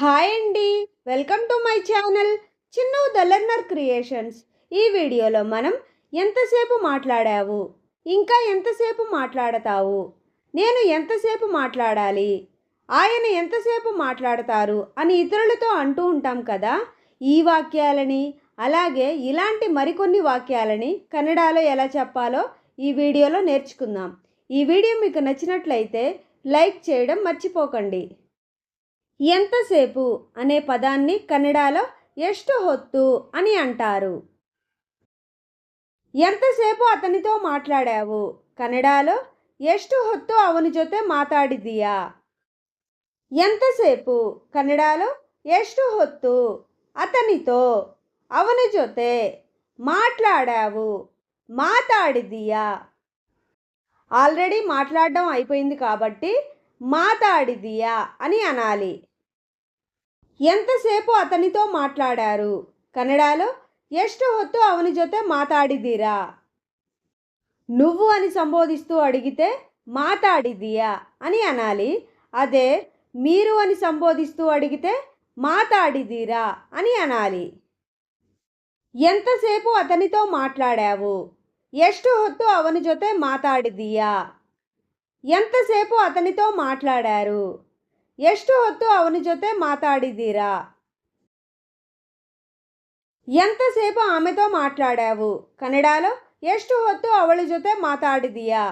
Hi అండి. Welcome to my channel Chinnu the learner creations. ఈ వీడియోలో మనం ఎంతసేపు మాట్లాడావు? ఇంకా ఎంతసేపు మాట్లాడతావు? నేను ఎంతసేపు మాట్లాడాలి? ఆయన ఎంతసేపు మాట్లాడతారు? అని ఇతరులతో అంటూ ఉంటాం కదా. ఈ వాక్యాలని అలాగే ఇలాంటి మరికొన్ని వాక్యాలని కన్నడలో ఎలా చెప్పాలో ఈ వీడియోలో నేర్చుకుందాం. ఈ వీడియో మీకు నచ్చినట్లయితే లైక్ చేయడం మర్చిపోకండి. ఎంతసేపు అనే పదాన్ని కన్నడలో ఎష్టు హొత్తు అని అంటారు. ఎంతసేపు అతనితో మాట్లాడావు? కన్నడలో ఎష్టు హొత్తు అవని జొత మాట్లాడిదియా? ఎంతసేపు కన్నడలో ఎష్టు హొత్తు అతనితో అవని జొతే మాట్లాడావు? మాతాడిదియా ఆల్రెడీ మాట్లాడడం అయిపోయింది కాబట్టి మాతాడిదియా అని అనాలి. ఎంతసేపు అతనితో మాట్లాడారు కన్నడలో ಎಷ್ಟು ಹೊತ್ತು ಅವನ ಜೊತೆ ಮಾತಾಡಿದ್ದೀರಾ నువ్వు అని సంబోధిస్తూ అడిగితే మాట్లాడిదియా అని అనాలి అదే మీరు అని సంబోధిస్తూ అడిగితే మాట్లాడిదీరా అని అనాలి ఎంతసేపు అతనితో మాట్లాడావు ಎಷ್ಟು ಹೊತ್ತು ಅವನ ಜೊತೆ ಮಾತಾಡಿದೀಯಾ ఎంతసేపు అతనితో మాట్లాడారు ಎಷ್ಟು ಹೊತ್ತು ಅವನ ಜೊತೆ ಮಾತಾಡಿದ್ದೀರಾ? ఎంతసేపు ఆమెతో మాట్లాడావు కన్నడలో ఎష్టు హొత్తు అవళ జొతే మాతాడిదియా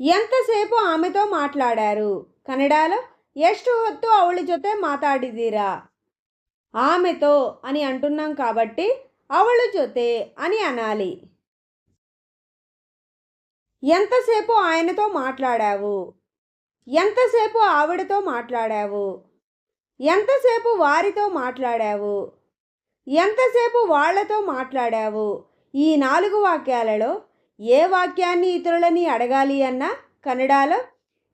ఎంతసేపు ఆమెతో మాట్లాడారు కన్నడలో ఎష్టు హొత్తు అవళ జొతే మాతాడిదిరా ఆమెతో అని అంటున్నాం కాబట్టి అవళ జొతే అని అనాలి ఎంతసేపు ఆయనతో మాట్లాడావు ఎంతసేపు ఆవిడతో మాట్లాడావు ఎంతసేపు వారితో మాట్లాడావు ఎంతసేపు వాళ్లతో మాట్లాడావు ఈ నాలుగు వాక్యాలలో ఏ వాక్యాన్ని ఇతరులని అడగాలి అన్నా కన్నడలో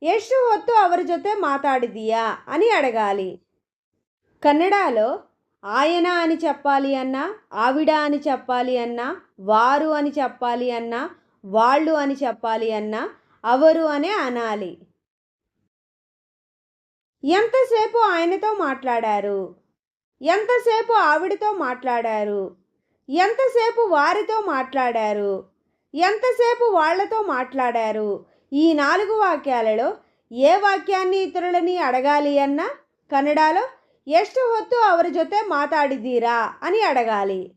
ಎಷ್ಟು ಹೊತ್ತು ಅವರ ಜೊತೆ మాట్లాడిదియా అని అడగాలి కన్నడలో ఆయన అని చెప్పాలి అన్నా ఆవిడ అని చెప్పాలి అన్నా వారు అని చెప్పాలి అన్నా వాళ్ళు అని చెప్పాలి అన్నా అవరు అనే అనాలి ఎంతసేపు ఆయనతో మాట్లాడారు? ఎంతసేపు ఆవిడతో మాట్లాడారు? ఎంతసేపు వారితో మాట్లాడారు? ఎంతసేపు వాళ్ళతో మాట్లాడారు? ఈ నాలుగు వాక్యాలలో ఏ వాక్యాన్ని ఇతరులని అడగాలి అన్న? కన్నడలో ಎಷ್ಟು హొత్తు అవరి ಜೊತೆ మాట్లాడిదీరా అని అడగాలి.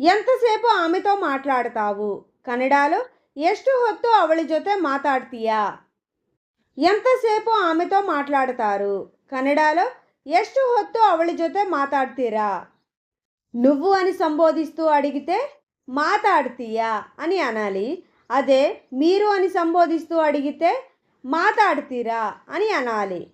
ఎంతసేపు ఆమెతో మాట్లాడతావు? కన్నడలో ಎಷ್ಟು హొత్తు అవళి ಜೊತೆ మాట్లాడతీయా? ఎంతసేపు ఆమెతో మాట్లాడతారు? కన్నడలో ಎಷ್ಟು హొత్తు అవళి ಜೊತೆ మాట్లాడతీరా? నువ్వు అని సంబోధిస్తూ అడిగితే మాతాడతీయా అని అనాలి. అదే మీరు అని సంబోధిస్తూ అడిగితే మాతాడతీరా అని అనాలి.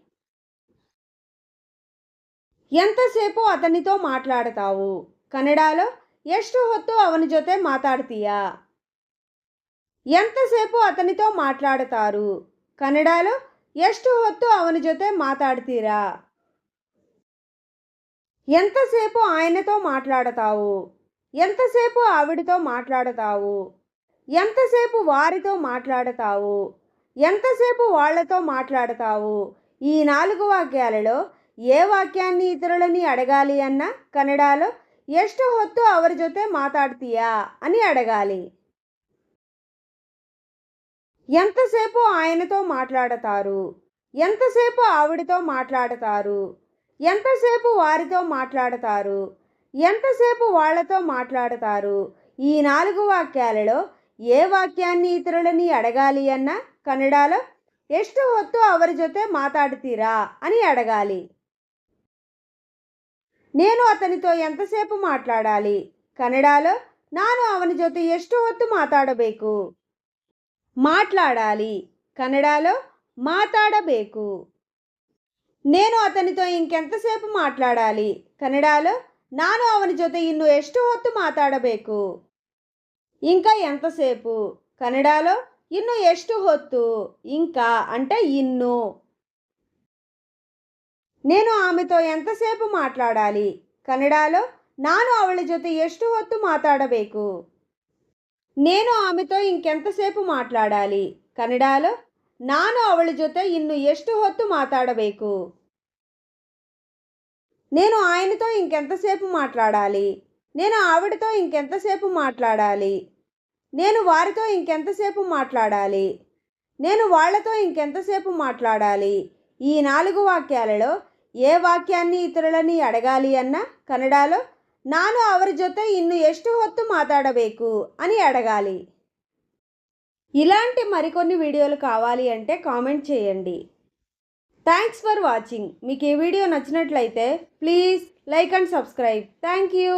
ఎంతసేపు అతనితో మాట్లాడతావు? కన్నడలో ఎష్టు హొత్తు అవని జొతే మాతాడతీయా ఎంతసేపు అతనితో మాట్లాడతారు? కన్నడలో ಎಷ್ಟು ಹೊತ್ತು ಅವನ ಜೊತೆ మాట్లాడుతీరా ఎంతసేపు ఆయనతో మాట్లాడతావు ఎంతసేపు ఆవిడతో మాట్లాడతావు ఎంతసేపు వారితో మాట్లాడతావు ఎంతసేపు వాళ్లతో మాట్లాడతావు ఈ నాలుగు వాక్యాలలో ఏ వాక్యాన్ని ఇతరులని అడగాలి అన్నా కన్నడలో ಎಷ್ಟು ಹೊತ್ತು ಅವರ ಜೊತೆ మాట్లాడుతీయా అని అడగాలి ఎంతసేపు ఆయనతో మాట్లాడతారు ఎంతసేపు ఆవిడతో మాట్లాడతారు ఎంతసేపు వారితో మాట్లాడతారు ఎంతసేపు వాళ్లతో మాట్లాడతారు ఈ నాలుగు వాక్యాలలో ఏ వాక్యాన్ని ఇతరులని అడగాలి అన్నా కన్నడలో ಎಷ್ಟು ಹೊತ್ತು ಅವರ ಜೊತೆ మాట్లాడుతీరా అని అడగాలి నేను అతనితో ఎంతసేపు మాట్లాడాలి కన్నడలో ನಾನು ಅವನ ಜೊತೆ ಎಷ್ಟು ಹೊತ್ತು ಮಾತಾಡಬೇಕು మాట్లాడాలి. కన్నడలో మాతాడబేకు నేను అతనితో ఇంకెంతసేపు మాట్లాడాలి? కన్నడాలో నాను అవని ಜೊತೆ ఇన్ను ఎష్టు హొత్తు మాతాడబేకు ఇంకా ఎంతసేపు? కన్నడలో ఇన్ను ఎష్టు హొత్తు ఇంకా అంటే ఇన్ను. నేను ఆమెతో ఎంతసేపు మాట్లాడాలి? కన్నడలో నాను అవಳ జೊತೆ ఎష్టు హొత్తు మాతాడబేకు నేను ఆమెతో ఇంకెంతసేపు మాట్లాడాలి కన్నడలో ನಾನು ಅವಳ ಜೊತೆ ಇನ್ನು ಎಷ್ಟು ಹೊತ್ತು ಮಾತಾಡಬೇಕು నేను ఆయనతో ఇంకెంతసేపు మాట్లాడాలి నేను ఆవిడతో ఇంకెంతసేపు మాట్లాడాలి నేను వారితో ఇంకెంతసేపు మాట్లాడాలి నేను వాళ్ళతో ఇంకెంతసేపు మాట్లాడాలి ఈ నాలుగు వాక్యాలలో ఏ వాక్యాన్ని ఇతరులని అడగాలి అన్న కన్నడలో ನಾನು ಅವರ ಜೊತೆ ಇನ್ನು ಎಷ್ಟು ಹೊತ್ತು ಮಾತಾಡಬೇಕು అని అడగాలి. ఇలాంటి మరికొన్ని వీడియోలు కావాలి అంటే కామెంట్ చేయండి. థ్యాంక్స్ ఫర్ వాచింగ్ మీకు ఈ వీడియో నచ్చినట్లయితే please like and subscribe. Thank you